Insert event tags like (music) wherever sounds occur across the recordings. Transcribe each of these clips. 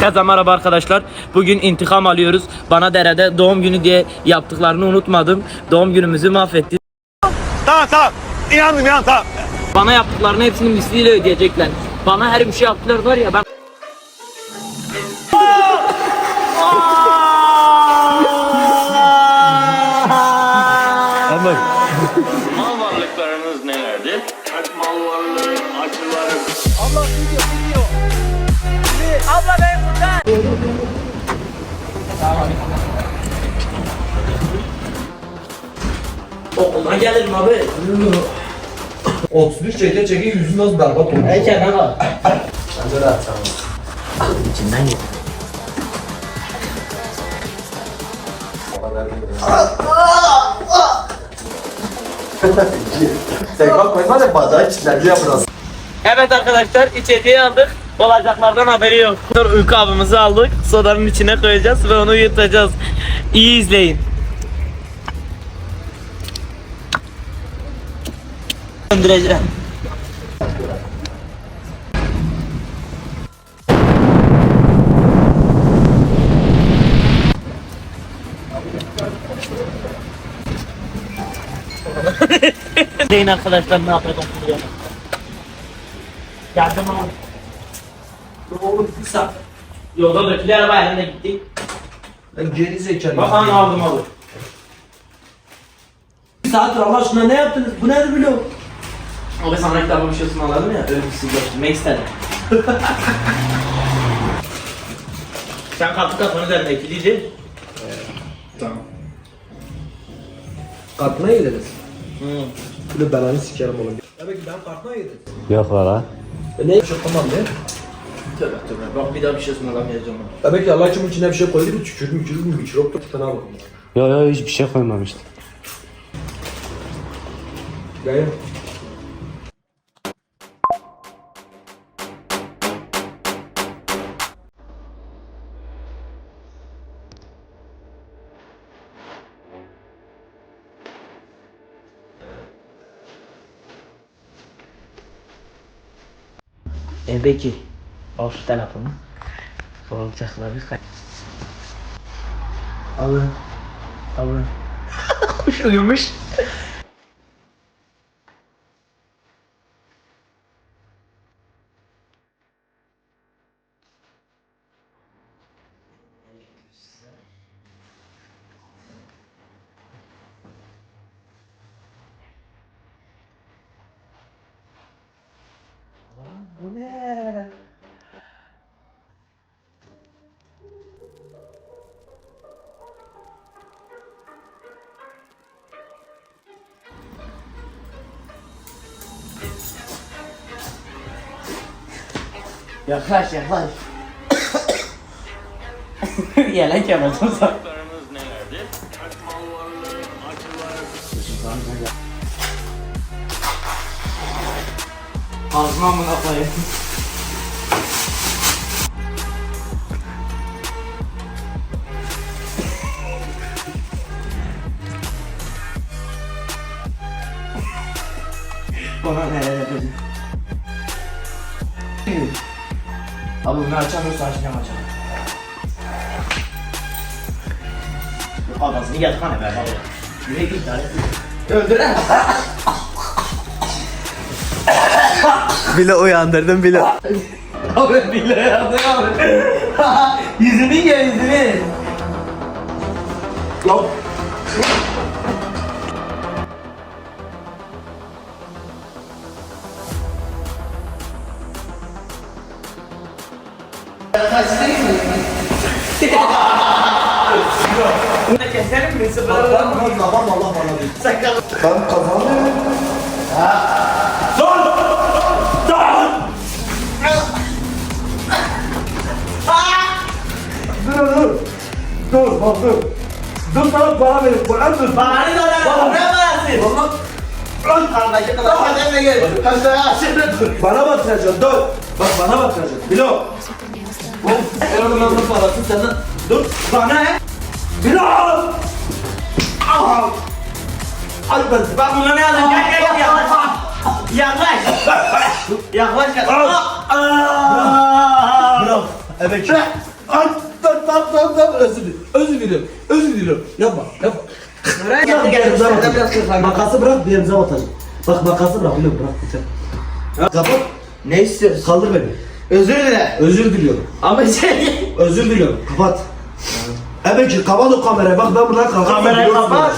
Herkese merhaba arkadaşlar. Bugün intikam alıyoruz. Bana derede doğum günü diye yaptıklarını unutmadım. Doğum günümüzü mahvetti. Tamam tamam. İnandım inan tamam. Bana yaptıklarını hepsini misliyle ödeyecekler. Bana her bir şey yaptılar var ya ben... Ama Mal varlıklarınız nelerdir? Mal varlığı, acıları, Okuldan gelirim abi. 33 çeke çeke yüzün nasıl berbat olmuş. Eke ne var? Bence de atsam. İçinden git. Sen bak koyma da bacağı çitlerli yapacağız. Evet arkadaşlar içeceği aldık. Olacaklardan haberi yok. Uyku kabımızı aldık. Sodanın içine koyacağız ve onu yutacağız. İyi izleyin. Döndüreceğim. (laughs) Deyin arkadaşlar ne yapacağım buraya. Geldim bir saat? Yolda dökülü araba elinde gittik. Ben geri zekalı. Bak hani aldım aldım. Bir saattir Allah aşkına ne yaptınız? Bu nedir biliyor? Abi sana kitabı bir şey ısmarladım ya öyle bir şey göstermek istedim. (laughs) Sen kalktı kafanı üzerine ikiliydi. Kartına yediniz. Hı. Böyle belanı sikerim oğlum. Demek ki ben kartına yedim. Yok valla. E ne? Çok tamam ne? Tövbe tövbe bak bir daha bir şey ısmarlamayacağım. Demek ki Allah için içine bir şey koydu mu tükürdü mü tükürdü mü mikrop da tutana bak. Yok yok hiçbir şey koymamıştı. Gayet. E peki. Şu telefonu. Sorulacakları kay. Alın. Alın. Kuş uyumuş. Bu ne? Yaklaş yaklaş. Yelek (coughs) yapacağım sana. varlıklarınız nelerdir? Acıları, Ağzıma mı kafayı? Bana neler yapacak? Abi bunu açamıyorsa açacağım açacağım. Adasını yatkana be baba. Yürü git hadi. Öldüren. Bile uyandırdım bile. Abi bile yandı abi. (laughs) yüzünü gel yüzünü. Lan. Keselim mi? Sıfır Ben kazanmam Allah bana değil. Sakal. Ben kazanmıyorum. Dur dur. Dur bak dur. Dur sana para verin. Para dur. Bana ne kadar? Ne versin? Lan. Hadi Bana batıracaksın dur. Bak bana batıracaksın. Bilo. Ben onun alnının parasını senden. Dur. Bana ne? Bilo. Al. Al ben. Bak buna ne yazın? Gel gel gel yaklaş. Yaklaş. Bilo. Evet. Ay, tamam tamam tamam tamam özür dilerim. Özür diliyorum. Özür diliyorum. Yapma yapma. Sen biraz kırkan. Makası bırak bir elimize batacak. Bak makası bırak bırak lütfen. Kapat. Ne istiyorsun? Kaldır beni. Özür dile. Özür diliyorum. Ama sen (laughs) Özür diliyorum. Kapat. Evet ki kapat o kamerayı. Bak ben buradan kalkamam. Kamerayı kapat.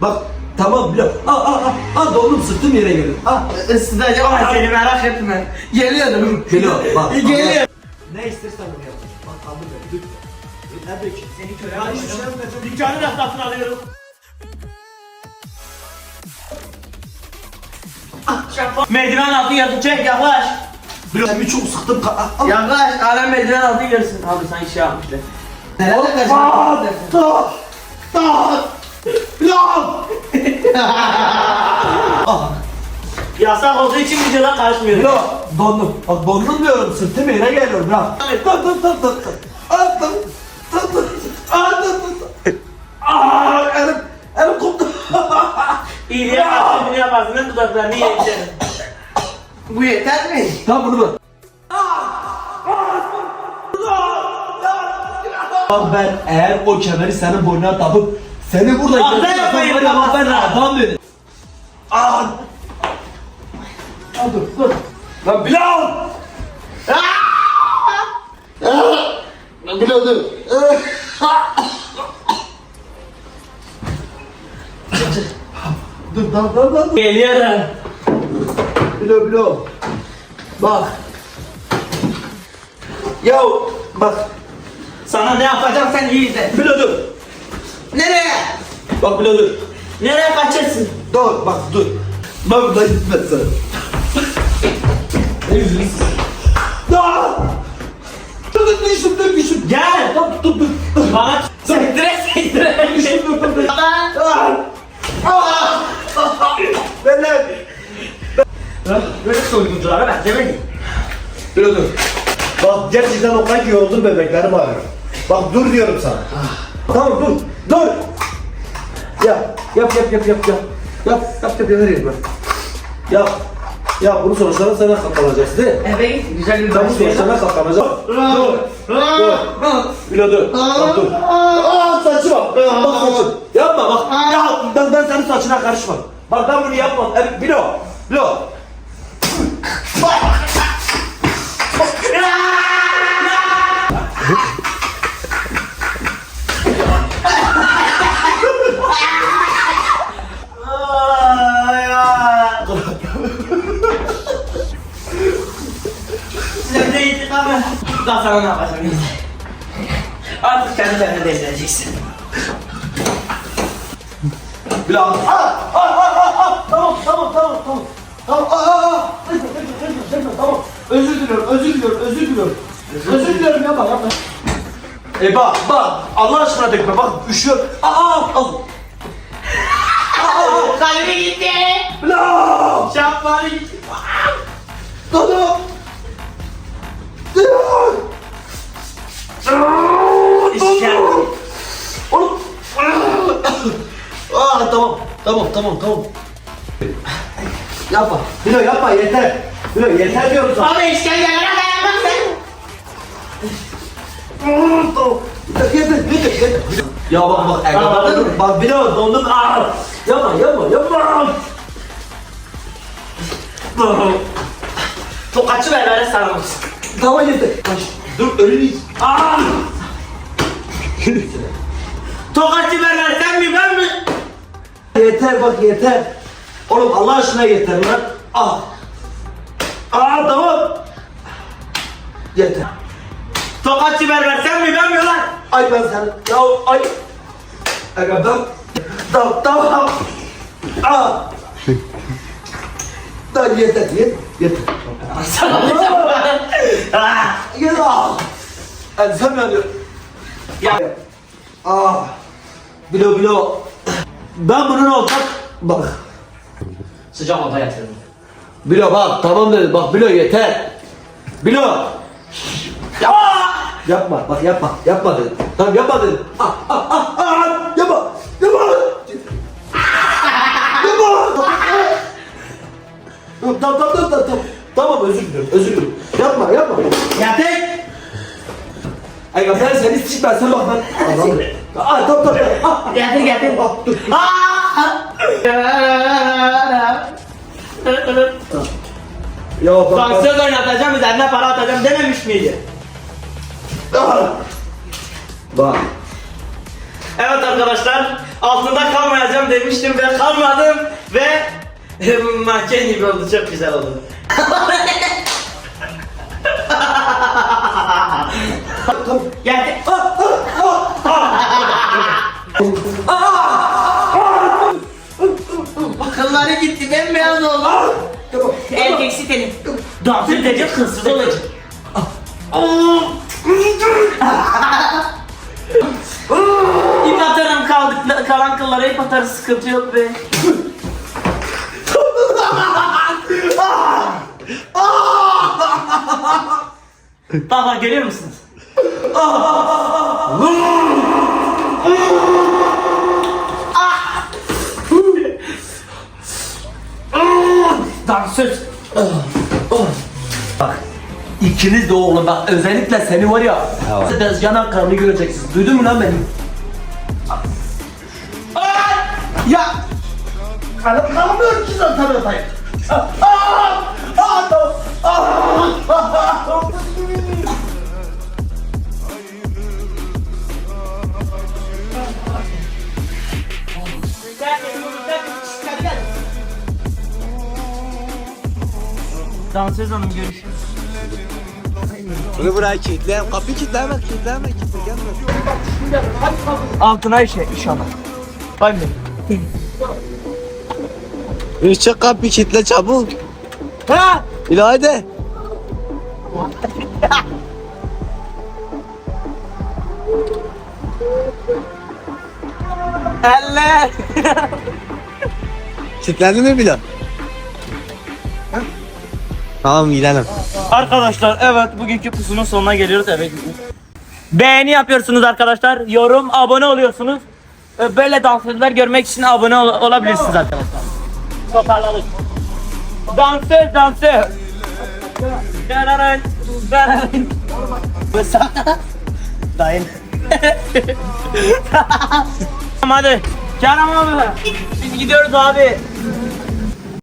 Bak tamam biliyorum. Aa aa aa. Aa dondum sırtım yere geldi. Aa. Isıtacağım ama seni merak etme. Geliyorum. Biliyorum bak. Geliyorum. Ne istersen onu yap. Bak kaldır beni. Lütfen. Evet ki. Seni köle Ben hiçbir şey yapmayacağım. dükkanı da satın alıyorum. Merdiven altı yazı çek yaklaş. Bir çok sıktım. Ka- Aa, aa. Yaklaş alem merdiven altı görsün. Abi sen iş yapmışlar. Nerede kaçırdın? Tak. Tak. Lan. Yasak olduğu için videoda karışmıyorum. Yok dondum. Bak dondum diyorum sırtım yere geliyor bırak. Dur dur dur dur. dur. Aa dur. Dur dur. Aa dur dur. dur. Aa elim. Elim koptu. İyiliğe karşı bunu yaparsın. Dudaklarını yiyeceksin. (laughs) Bu yeter mi? Tamam bunu bırak. Bak ben eğer o kemeri senin boynuna takıp seni burada Ah, ben yapayım, var ya, bak ben adam dedim. Aa. Aa dur dur. Lan Bilal. Bilal dur. Dur dur dur dur. Geliyorum. Bilo bilo. Bak. Ya bak. Sana ne yapacağım sen iyi izle. Bilo dur. Nereye? Bak bilo dur. Nereye kaçarsın? Dur bak dur. Ben buradan gitmezsem. Ne yüzünü Dur. Dur dur düştüm dur düştüm. Gel. Dur dur dur. Bana sektire sektire. Düştüm dur dur dur. Ah. Ah. Lan. Böyle soygunculara ben demedim. Bilo dur. Bak gerçekten o kadar yoruldum bebeklerim ağrıyor. Bak dur diyorum sana. Tamam dur. Dur. Yap. Yap yap yap yap yap. Yap yap yap ben. Yap. Yap bunu sonuçlarına sana katlanacaksın değil mi? Eve git. Güzel bir Sen bu sonuçlarına katlanacaksın. Dur. Dur. Bilo dur. Bak dur. Aa saçı bak. Bak saçı. Yapma bak. Ya ben, ben senin saçına karışmam. Bak ben bunu yapmam. Evet Bilo. Bilo. Daha sana ne yapacağım. Artık kendi kendine devrileceksin. Bilo. Aa, aa, aa, aa, aa. Tamam tamam tamam tamam. Tamam. Aa, aa, aa. Çekme, çekme, çekme, Tamam. Özür diliyorum, özür diliyorum, özür diliyorum. Özür diliyorum yapma yapma. E bak bak Allah aşkına dökme bak üşüyor. Aa aa al. Kalbi gitti. Bilo. Şapları gitti. Tamam. İşkence. Oğlum. Aa tamam. Tamam tamam tamam. Yapma. Bilo yapma yeter. Bilo yeter diyorum sana. Abi işkencelere dayanmazsın. Tamam. Yeter yeter yeter. Ya bak bak Erdoğan. Bak Bilo dondum. Aa. Yapma yapma yapma. Tokatçı berbere sarılmış. Tamam yeter. Dur ölünü. (laughs) Aa. Tokatçı berber sen mi ben mi? Yeter bak yeter. Oğlum Allah aşkına yeter lan. Ah. Aa tamam. Yeter. Tokatçı berber sen mi ben mi lan? Ay ben sen. Ya ay. Aga ben. Tamam tamam. Aa. Tamam yeter yeter. Yeter. (laughs) Ah, Yeter. Ah. Mi yanıyor? Ya Ah. Bilo bilo. Ben bunun olacak. Bak. sıcak oda yatırdım. Bilo bak tamam dedim. Bak Bilo yeter. Bilo. Yapma bak yapma yapma dedim. Tamam yapma dedim. Ah ah ah ah yapma yapma. Yapma. Tamam tamam tamam tamam. Tamam özür diliyorum özür diliyorum. Yapma yapma. Ya Ay ben seni sen bak ben. Anladım. Aa tamam. Ah, Getir getir. ah, dur. Ya bak bak. Dansöz oynatacağım üzerine para atacağım dememiş miydi? Ah. Bak. Evet arkadaşlar altında kalmayacağım demiştim ve kalmadım ve (laughs) manken gibi oldu çok güzel oldu. Geldi. Akılları gitti bembeyaz oldu. Erkeksi tenim. Dans edecek hırsız olacak. İp atarım kaldık, kalan kıllara ip atarız sıkıntı yok be. Baba görüyor musunuz? Dansöz. İkiniz de oğlum bak özellikle seni var ya. Siz de yanan karnını göreceksiniz. Duydun mu lan beni? Ay! Ya! Kanım kalmıyor ki zaten öpeyim. Dansöz hanım görüşürüz. Bunu buraya kilitleyen kapıyı kilitleme kilitleme kilitle gelme. Altına işe inşallah. Bay mı? Işık kapıyı kilitle çabuk. Ha! İlayda. Elle! Kilitlendi mi bile? Tamam gidelim. Arkadaşlar evet bugünkü pusunun sonuna geliyoruz eve gidiyoruz. Beğeni yapıyorsunuz arkadaşlar. Yorum, abone oluyorsunuz. Ee, Böyle dansözler görmek için abone ol- olabilirsiniz arkadaşlar. Toparladık. Dansöz dansöz. Dararan. Bısa. Dayın. (laughs) hadi. Kerem abi. Biz gidiyoruz abi.